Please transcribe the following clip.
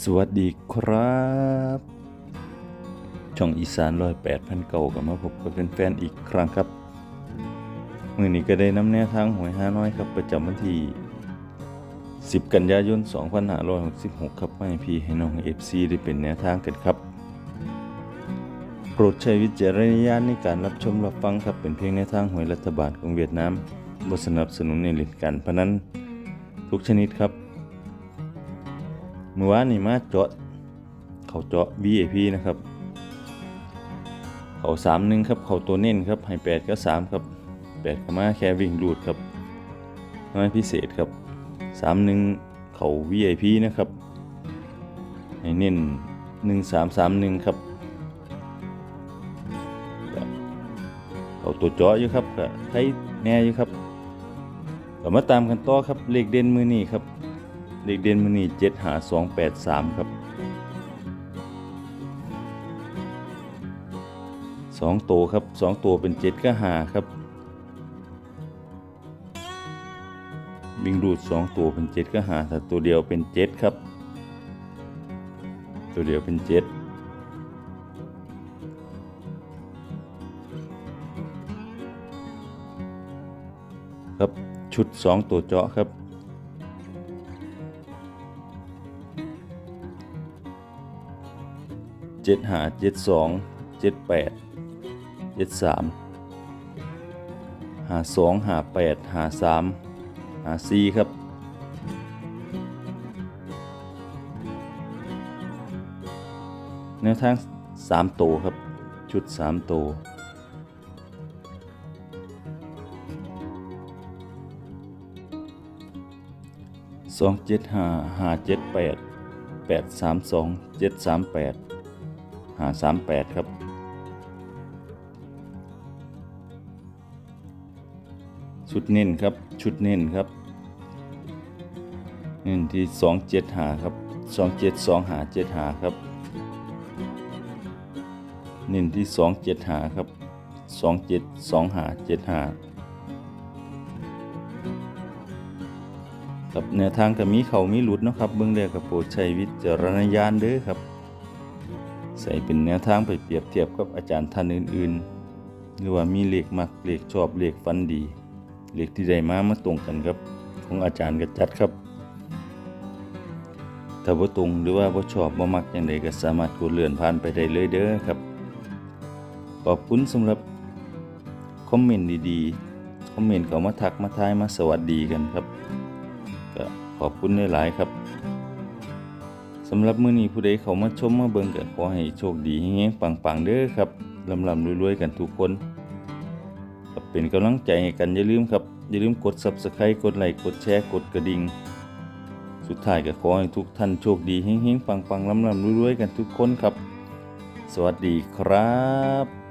สวัสดีครับ ช่องอีสานร้อยแปดพันเก่ากับมาพบกับแฟนๆอีกครั้งครับ มือนี้ก็ได้น้ำแนวทางหวยห้าน้อยครับ ประจำวันที่ 10 กันยายน 2566 ครับมาให้พี่ให้น้องเอฟซีได้เป็นแนวทางกันครับ โปรดใช้วิจารณญาณในการรับชมรับฟังครับเป็นเพียงแนวทางหวยรัฐบาลของเวียดนามบสนับสนุนในเล่นการพนันทุกชนิดครับ เมื่อวานนี่มาเจาะเขาเจาะ VIP นะครับ เขาสามหนึ่งครับ เขาตัวเน้นครับให้แปดก็สามครับแปดก็มาแค่วิ่งรูดครับน้อยพิเศษครับสามหนึ่งเขา VIP นะครับให้เน้นหนึ่งสามสามหนึ่งครับเขาตัวเจาะอยู่ครับก็ให้แน่อยู่ครับก็มาตามกันต่อครับเลขเด่นมือนี้ครับ เลขเด่นมือนี้เจ็ดหาสองแปดสามครับสองตัวครับสองตัวเป็นเจ็ดก็หาครับวิ่งรูดสองตัวเป็นเจ็ดก็หาแต่ตัวเดียวเป็นเจ็ดครับ ตัวเดียวเป็นเจ็ดครับชุดสองตัวเจาะครับ เจ็ดหาเจ็ดสองเจ็ดแปดเจ็ดสามหาสองหาแปดหาสามหาสี่ครับแนวทางสามโตวครับ ชุดสามโตวสองเจ็ดหาหาเจ็ดแปดแปดสามสองเจ็ดสามแปด หาสามแปดครับ ชุดเน้นครับ ชุดเน้นครับเน้นที่สองเจ็ดหาครับสองเจ็ดสองหาเจ็ดหาครับเน้นที่สองเจ็ดหาครับสองเจ็ดสองหาเจ็ดหาครับแนวทางก็มีเขามีหลุดเนาะครับเบื้องแรกกับโปรดใช้วิจารณญาณเด้อครับ ใส่เป็นแนวทางไปเปรียบเทียบกับอาจารย์ท่านอื่นๆ หรือว่ามีเลขมักเลขชอบเลขฟันดี เลขที่ได้มามาตรงกันครับ ของอาจารย์กระจัดครับ ถ้าบ่ตรงหรือว่าบ่ชอบบ่มักอย่างใดก็สามารถกดเลื่อนผ่านไปได้เลยเด้อครับ ขอบคุณสำหรับคอมเมนต์ดีๆ คอมเมนต์เขามาทักมาทายมาสวัสดีกันครับก็ขอบคุณหลายๆครับ สำหรับมื้อนี้ผู้ใดเขามาชมมาเบิ่งก็ขอให้โชคดีแฮงๆปังๆเด้อครับลำลำรวยๆกันทุกคนครับเป็นกำลังใจให้กันอย่าลืมครับอย่าลืมกด Subscribe กดไลค์กดแชร์กดกระดิ่งสุดท้ายก็ขอให้ทุกท่านโชคดีแฮงๆปังๆลำลำรวยๆกันทุกคนครับ สวัสดีครับ